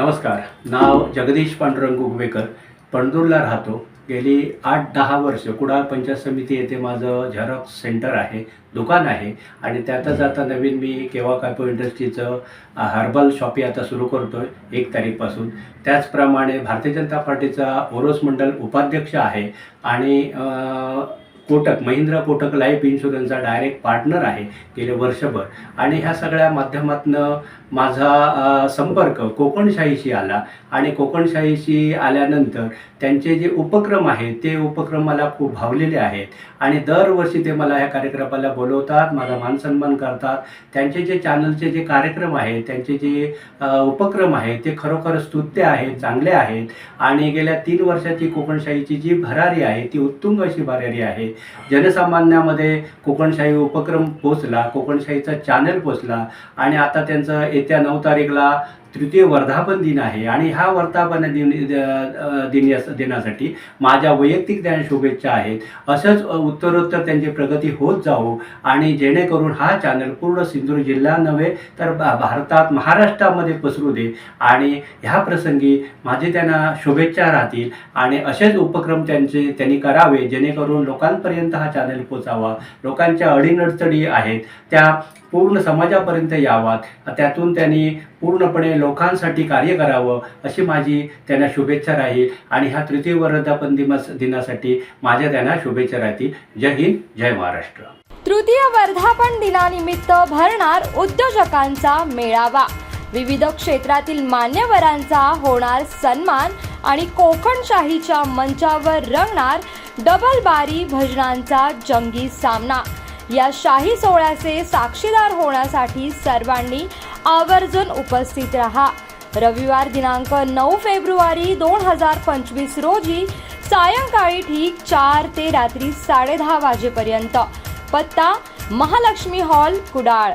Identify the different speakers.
Speaker 1: नमस्कार. नाव जगदीश पांडुरंग उगवेकर. पणदूरला राहतो. गेली आठ दहा वर्ष कुडाळ पंचायत समिती येथे माझं झेरॉक्स सेंटर आहे दुकान आहे आणि त्यातच आता नवीन मी केव्हा कापो इंडस्ट्रीचं हर्बल शॉपी आता सुरू करतो आहे एक तारीखपासून. त्याचप्रमाणे भारतीय जनता पार्टीचा ओरोस मंडल उपाध्यक्ष आहे आणि कोटक महिंद्रा कोटक लाईफ इन्शुरन्सचा डायरेक्ट पार्टनर आहे गेले वर्षभर. आणि ह्या सगळ्या माध्यमातनं माझा संपर्क कोकणशाहीशी आला. आणि कोकणशाहीशी आल्यानंतर त्यांचे जे उपक्रम आहेत ते उपक्रम मला खूप भावलेले आहेत. आणि दरवर्षी ते मला ह्या कार्यक्रमाला बोलवतात माझा मानसन्मान करतात. त्यांचे जे चॅनलचे जे कार्यक्रम आहेत त्यांचे जे उपक्रम आहेत ते खरोखर स्तुत्य आहेत चांगले आहेत. आणि गेल्या तीन वर्षाची कोकणशाहीची जी भरारी आहे ती उत्तुंग अशी भरारी आहे. जनसामान्यामध्ये कोकणशाही उपक्रम पोचला कोकणशाहीचा चॅनल पोचला आणि आता त्यांचं येत्या नऊ तारीखला तृतीय वर्धापन दिन आहे आणि हा वर्धापन दिन दिनी दिन दिनासाठी माझ्या वैयक्तिक त्यांना शुभेच्छा आहेत. असंच उत्तरोत्तर त्यांची प्रगती होत जावो आणि जेणेकरून हा चॅनल पूर्ण सिंधुदुर्ग जिल्हा नव्हे तर भा- भारतात महाराष्ट्रामध्ये पसरू दे. आणि ह्या प्रसंगी माझे त्यांना शुभेच्छा राहतील आणि असेच उपक्रम त्यांचे त्यांनी करावे जेणेकरून लोकांपर्यंत हा चॅनल पोचावा. लोकांच्या अडीनडचणी आहेत त्या पूर्ण समाजापर्यंत यावात. त्यातून त्यांनी पूर्णपणे लोकांसाठी कार्य करावं अशी माझी त्यांना शुभेच्छा राहील. आणि ह्या तृतीय वर्धापन दिवस दिनासाठी माझ्या त्यांना शुभेच्छा राहतील. जय हिंद जय महाराष्ट्र.
Speaker 2: तृतीय वर्धापन दिनानिमित्त भरणार उद्योजकांचा मेळावा. विविध क्षेत्रातील मान्यवरांचा होणार सन्मान आणि कोकणशाहीच्या मंचावर रंगणार डबल बारी भजनांचा जंगी सामना. या शाही सोहळ्याचे साक्षीदार होण्यासाठी सर्वांनी आवर्जून उपस्थित राहा. रविवार दिनांक नऊ फेब्रुवारी दोन हजार पंचवीस रोजी सायंकाळी ठीक चार ते रात्री साडेदहा वाजेपर्यंत. पत्ता महालक्ष्मी हॉल कुडाळ.